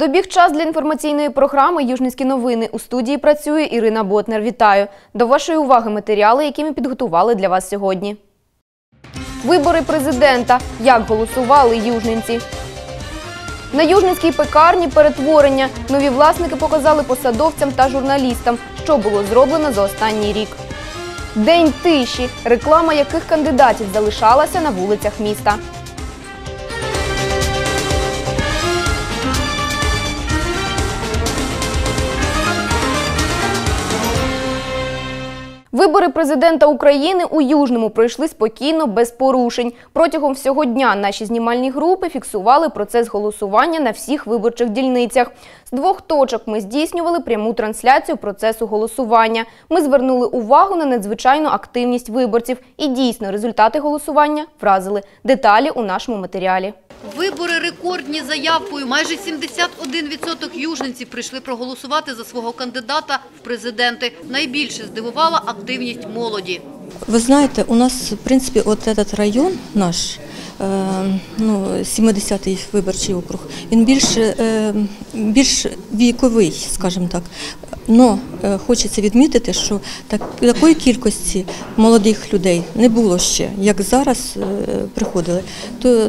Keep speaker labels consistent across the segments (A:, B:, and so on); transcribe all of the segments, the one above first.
A: Добіг час для інформаційної програми Южницькі новини. У студії працює Ірина Ботнер. Вітаю. До вашої уваги матеріали, які ми підготували для вас сьогодні. Вибори президента. Як голосували южненці. На южницькій пекарні перетворення. Нові власники показали посадовцям та журналістам, що було зроблено за останній рік. День тиші, реклама яких кандидатів залишалася на вулицях міста. Вибори президента України у Южному пройшли спокійно, без порушень. Протягом всього дня наші знімальні групи фіксували процес голосування на всіх виборчих дільницях. З двох точок ми здійснювали пряму трансляцію процесу голосування. Ми звернули увагу на надзвичайну активність виборців. І дійсно результати голосування вразили. Деталі у нашому матеріалі.
B: Вибори рекордні заявкою. Майже 71% южненців прийшли проголосувати за свого кандидата в президенти. Найбільше здивувала активність молоді.
C: Ви знаєте, у нас, в принципі от этот район наш, е, ну, 70-й виборчий округ, він більш, е, більш віковий, скажімо так. Но е, хочеться відмітити, що так, такої кількості молодих людей не було ще, як зараз е, приходили.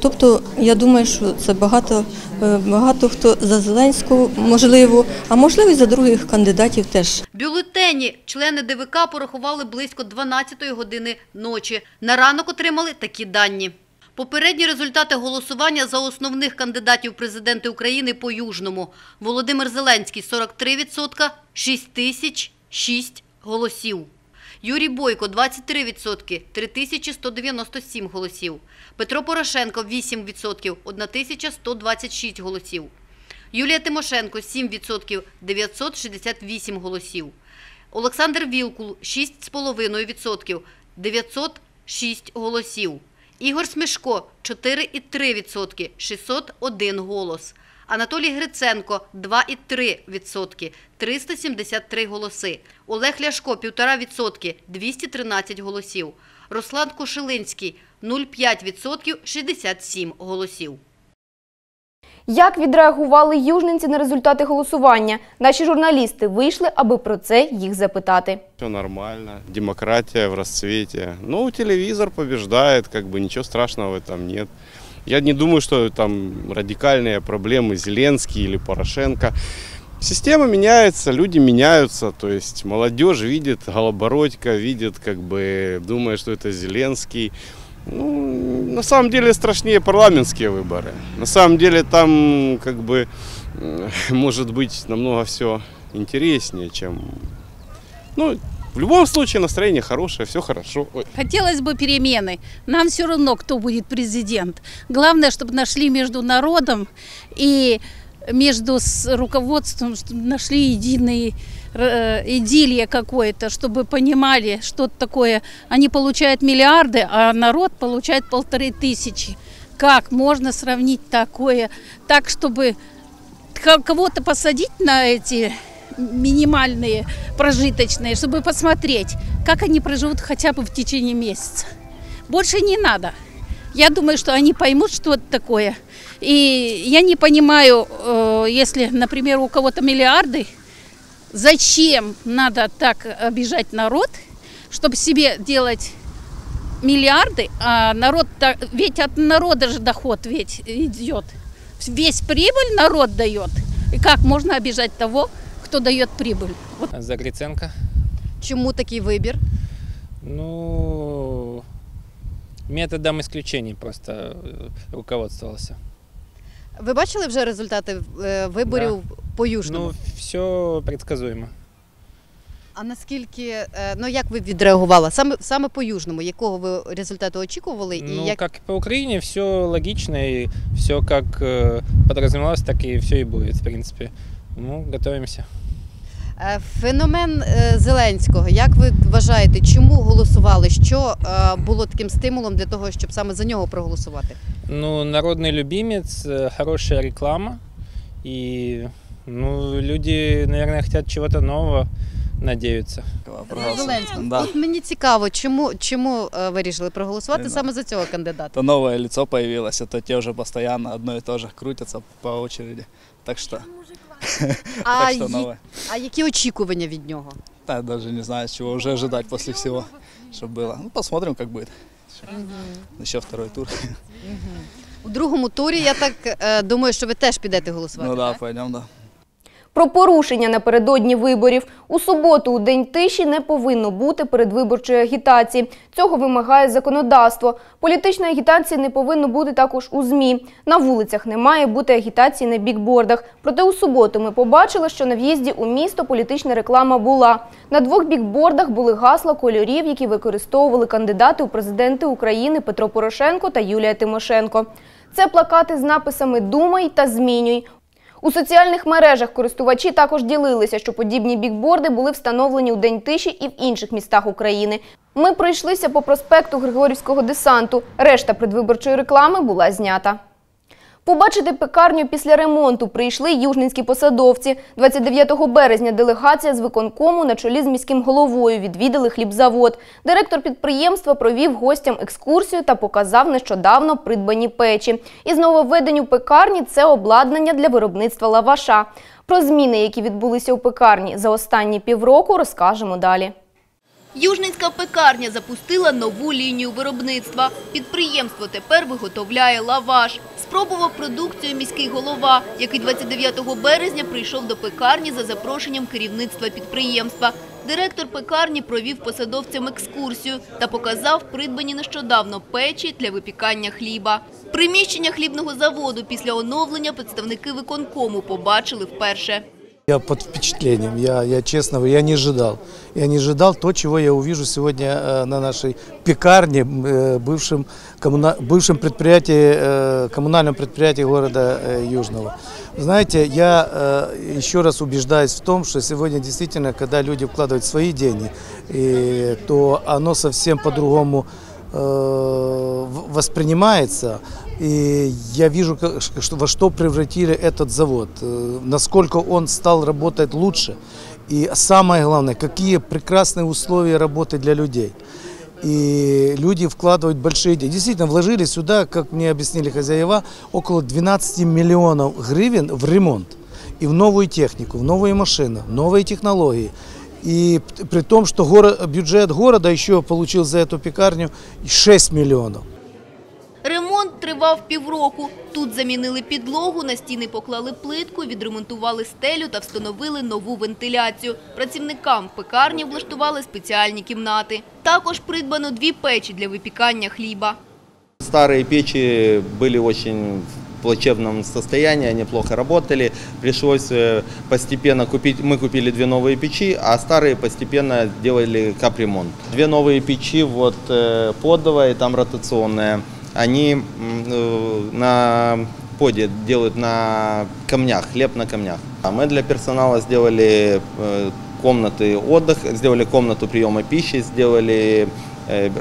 C: Тобто, я думаю, що це багато, е, багато хто за Зеленського, можливо, а можливо і за других кандидатів теж.
B: Бюлетені члени ДВК порахували близько 12-ї години ночі. На ранок отримали такі дані. Попередні результати голосування за основних кандидатів президенти України по Южному. Володимир Зеленський – 43%, 6 тисяч 6 голосів. Юрій Бойко – 23%, 3197 голосів. Петро Порошенко – 8%, 1126 голосів. Юлія Тимошенко – 7%, 968 голосів. Олександр Вілкул – 6,5%, 906 голосів. Ігор Смешко – 4,3%, 601 голос. Анатолій Гриценко – 2,3%, 373 голоси. Олег Ляшко – 1,5%, 213 голосів. Руслан Кошелинський – 0,5%, 67 голосів.
A: Як відреагували южненці на результати голосування? Наші журналісти вийшли, аби про це їх запитати.
D: Все нормально, демократия в расцвете. Ну, телевизор побеждает, как бы ничего страшного в этом нет. Я не думаю, что там радикальные проблемы Зеленский или Порошенко. Система меняется, люди меняются, то есть молодежь видит Голобородько, видит, как бы, думает, что это Зеленский. Ну, на самом деле страшнее парламентские выборы. На самом деле там, как бы, м, может быть намного все интереснее, чем... Ну, в любом случае настроение хорошее, все хорошо. Ой.
E: Хотелось бы перемены. Нам все равно, кто будет президент. Главное, чтобы нашли между народом и между с руководством, чтобы нашли единый э, идиллия какое-то, чтобы понимали, что такое. Они получают миллиарды, а народ получает полторы тысячи. Как можно сравнить такое, так, чтобы ко- кого-то посадить на эти минимальные прожиточные, чтобы посмотреть, как они проживут хотя бы в течение месяца. Больше не надо. Я думаю, что они поймут, что это такое. И я не понимаю, э, если, например, у кого-то миллиарды, зачем надо так обижать народ, чтобы себе делать миллиарды, а народ, ведь от народа же доход ведь идет. Весь прибыль народ дает. И как можно обижать того, кто дает прибыль? Вот
F: За Гриценко.
B: Чому такий вибір?
F: Ну, методом исключений просто э, руководствовался.
B: Ви бачили вже результати е, виборів по Южному?
F: Ну, все предсказуемо.
B: А наскільки, е, ну як ви відреагували? Саме, саме по Южному, якого ви результату очікували? І
F: Ну,
B: як...
F: как и по Украине, все логично и все как э, подразумевалось, так и все и будет, в принципе. Ну, готовимся.
B: Е, Феномен е, Зеленського, як ви вважаєте, чому голосували? Що е, було таким стимулом для того, щоб саме за нього проголосувати?
F: Ну, народний любімець хороша реклама. і ну, люди, мабуть, хочуть чего-то нового, надеются.
B: Зеленського.
G: Да.
B: От мені цікаво, чому, чому е, вирішили проголосувати
G: Не
B: саме за цього кандидата?
G: То новое лицо появилось, а то те уже постоянно одно и то же крутятся по очереди. Так что,
H: А,
G: так что
H: ї-
G: новое.
H: а які очікування від нього?
G: Да, даже не знаю, чего уже ожидать после всего, что было. Ну, посмотрим, как будет. Еще второй тур.
H: У другому турі я так е, думаю, що ви теж підете голосувати.
G: Ну да,
H: так?
G: пойдем, да.
A: Про порушення напередодні виборів у суботу у день тиші не повинно бути передвиборчої агітації. Цього вимагає законодавство. Політичної агітації не повинно бути також у змі. На вулицях не має бути агітації на бікбордах. Проте у суботу ми побачили, що на в'їзді у місто політична реклама була. На двох бікбордах були гасла кольорів, які використовували кандидати у президенти України Петро Порошенко та Юлія Тимошенко. Це плакати з написами Думай та змінюй. У соціальних мережах користувачі також ділилися, що подібні бікборди були встановлені у День тиші і в інших містах України. Ми пройшлися по проспекту Григорівського десанту. Решта предвиборчої реклами була знята. Побачити пекарню після ремонту прийшли южненські посадовці. 29 березня делегація з виконкому на чолі з міським головою відвідали хлібзавод. Директор підприємства провів гостям екскурсію та показав нещодавно придбані печі. Із нововведень у пекарні – це обладнання для виробництва лаваша. Про зміни, які відбулися у пекарні за останні півроку, розкажемо далі.
H: Южницька пекарня запустила нову лінію виробництва. Підприємство тепер виготовляє лаваш. Спробував продукцію міський голова, який 29 березня прийшов до пекарні за запрошенням керівництва підприємства. Директор пекарні провів посадовцям екскурсію та показав придбані нещодавно печі для випікання хліба. Приміщення хлібного заводу після оновлення представники виконкому побачили вперше.
I: Я под впечатлением, я, я честно я не ожидал. Я не ожидал то, чего я увижу сегодня э, на нашей пекарне, э, бывшем, коммуна- бывшем предприятии, э, коммунальном предприятии города Южного. Знаете, я еще раз убеждаюсь в том, что сегодня действительно, когда люди вкладывают свои деньги, то оно совсем по-другому воспринимается. И я вижу, что, во что превратили этот завод, э, насколько он стал работать лучше. И самое главное, какие прекрасные условия работы для людей. И люди вкладывают большие деньги. Действительно, вложили сюда, как мне объяснили хозяева, около 12 миллионов гривен в ремонт. И в новую технику, в новые машины, в новые технологии. И п- при том, что горо- бюджет города еще получил за эту пекарню 6 миллионов.
H: Ремонт тривав півроку. Тут замінили підлогу, на стіни поклали плитку, відремонтували стелю та встановили нову вентиляцію. Працівникам пекарні влаштували спеціальні кімнати. Також придбано дві печі для випікання хліба.
J: Старые печи были очень в плачевном состоянии, они плохо работали. Пришлось э, постепенно купить, мы купили две новые печи, а старые постепенно делали капремонт. Две новые печи, вот э, подовая и там ротационная, они э, на поде делают на камнях, хлеб на камнях. А мы для персонала сделали комнаты отдыха, сделали комнату приема пищи, сделали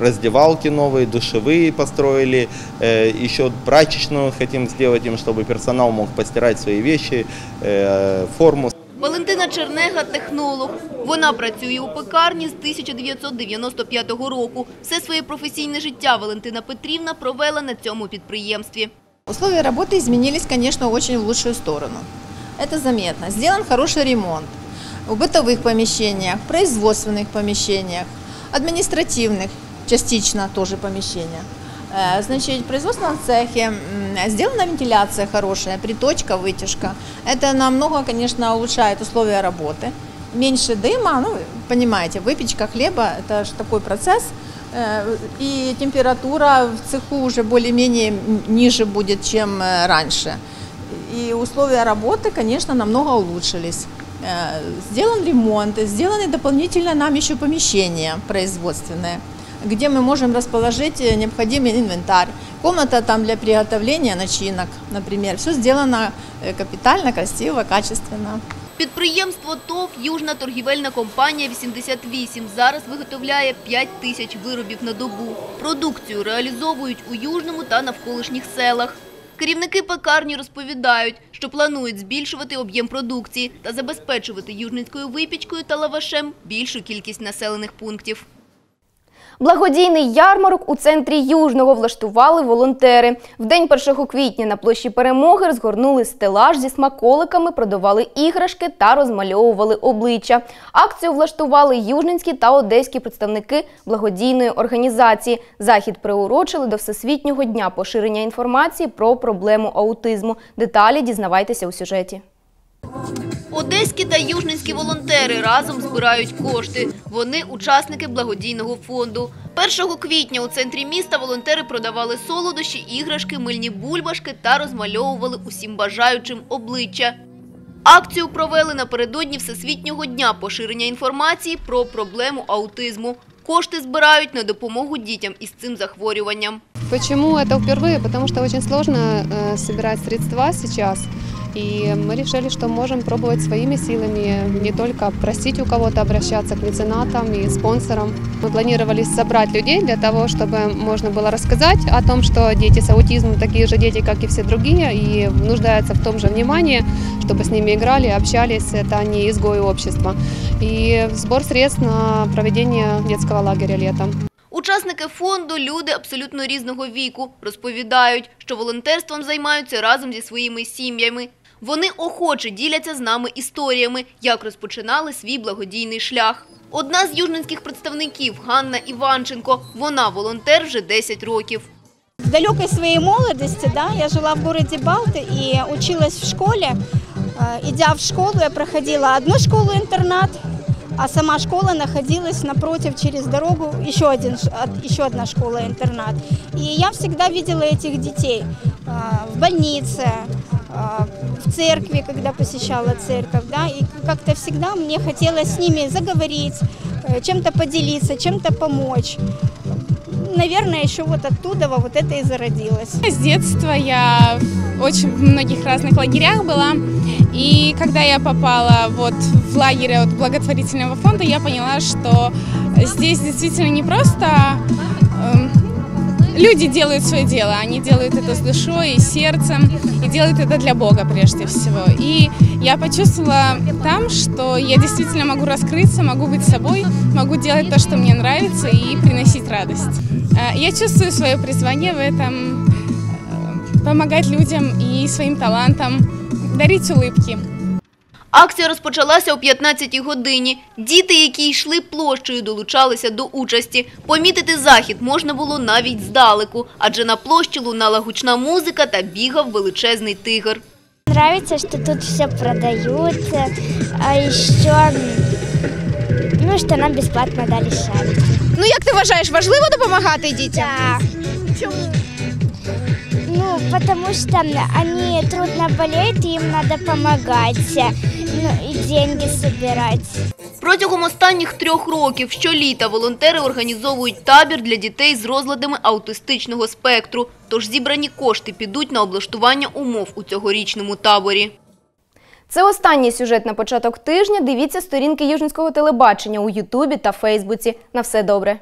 J: раздевалки новые, душевые построили, э, еще прачечную хотим сделать им, чтобы персонал мог постирать свои вещи, э, форму.
H: Валентина Чернега – технолог. Вона працює у пекарні з 1995 року. Все своє професійне життя Валентина Петрівна провела на цьому підприємстві.
K: Условия работы изменились, конечно, очень в лучшую сторону. Это заметно. Сделан хороший ремонт в бытовых помещениях, производственных помещениях, Административных, частично тоже помещения. Э, Значит, в производственном цехе сделана вентиляция хорошая, приточка, вытяжка. Это намного, конечно, улучшает условия работы. Меньше дыма, ну, понимаете, выпечка хлеба – это же такой процесс, Э, и температура в цеху уже более-менее ниже будет, чем э, раньше. И условия работы, конечно, намного улучшились. Э, Сделан ремонт, сделаны дополнительно нам еще помещения производственные, где мы можем расположить э, необходимый инвентарь. Комната там для приготовления начинок, например. Все сделано э, капитально, красиво, качественно.
H: Підприємство ТОВ «Южна торгівельна компанія 88» зараз виготовляє 5 тисяч виробів на добу. Продукцію реалізовують у Южному та навколишніх селах. Керівники пекарні розповідають, що планують збільшувати об'єм продукції та забезпечувати южницькою випічкою та лавашем більшу кількість населених пунктів.
A: Благодійний ярмарок у центрі Южного влаштували волонтери. В день 1 квітня на площі Перемоги розгорнули стелаж зі смаколиками, продавали іграшки та розмальовували обличчя. Акцію влаштували южненські та одеські представники благодійної організації. Захід приурочили до Всесвітнього дня поширення інформації про проблему аутизму. Деталі дізнавайтеся у сюжеті.
H: Одеські та южненські волонтери разом збирають кошти. Вони учасники благодійного фонду. 1 квітня у центрі міста волонтери продавали солодощі, іграшки, мильні бульбашки та розмальовували усім бажаючим обличчя. Акцію провели напередодні Всесвітнього дня поширення інформації про проблему аутизму. Кошти збирають на допомогу дітям із цим захворюванням.
L: Почему это впервые? Потому что очень сложно э, собирать средства сейчас. И мы решили, что можем пробовать своими силами, не только просить у кого-то обращаться к меценатам и спонсорам. Мы планировали собрать людей для того, чтобы можно было рассказать о том, что дети с аутизмом такие же дети, как и все другие, и нуждаются в том же внимании, чтобы с ними играли, общались, это не изгои общества. И сбор средств на проведение детского лагеря летом.
H: Учасники фонду – люди абсолютно різного віку. Розповідають, що волонтерством займаються разом зі своїми сім'ями. Вони охоче діляться з нами історіями, як розпочинали свій благодійний шлях. Одна з южненських представників – Ганна Іванченко. Вона волонтер вже 10 років.
M: В далекой своей молодости, да, я жила в городе Балты и училась в школе. Э, Идя в школу, я проходила одну школу-интернат, а сама школа находилась напротив, через дорогу, еще, один, ш- от- еще одна школа-интернат. И я всегда видела этих детей э, в больнице, э, в церкви, когда посещала церковь, да, и как-то всегда мне хотелось с ними заговорить, э, чем-то поделиться, чем-то помочь. Наверное, еще вот оттуда вот это и зародилось.
N: С детства я в очень многих разных лагерях была. И когда я попала вот в лагерь от благотворительного фонда, я поняла, что здесь действительно не просто люди делают свое дело, они делают это с душой и сердцем, и делают это для Бога прежде всего. И я почувствовала там, что я действительно могу раскрыться, могу быть собой, могу делать то, что мне нравится, и приносить радость. Э, Я чувствую свое призвание в этом, э, помогать людям и своим талантам, дарить улыбки.
H: Акція розпочалася о 15-й годині. Діти, які йшли площею, долучалися до участі. Помітити захід можна було навіть здалеку, адже на площі лунала гучна музика та бігав величезний тигр.
O: Нравится, что тут все продают, а еще, ну, что нам бесплатно дали шарики.
P: Ну як ти вважаєш, важливо допомагати дітям?
O: Да. Ну, потому что они трудно болеют, и им надо помогать, ну, и деньги собирать.
H: Протягом останніх трьох років щоліта волонтери організовують табір для дітей з розладами аутистичного спектру. Тож зібрані кошти підуть на облаштування умов у цьогорічному таборі.
A: Це останній сюжет на початок тижня. Дивіться сторінки Южницького телебачення у Ютубі та Фейсбуці. На все добре.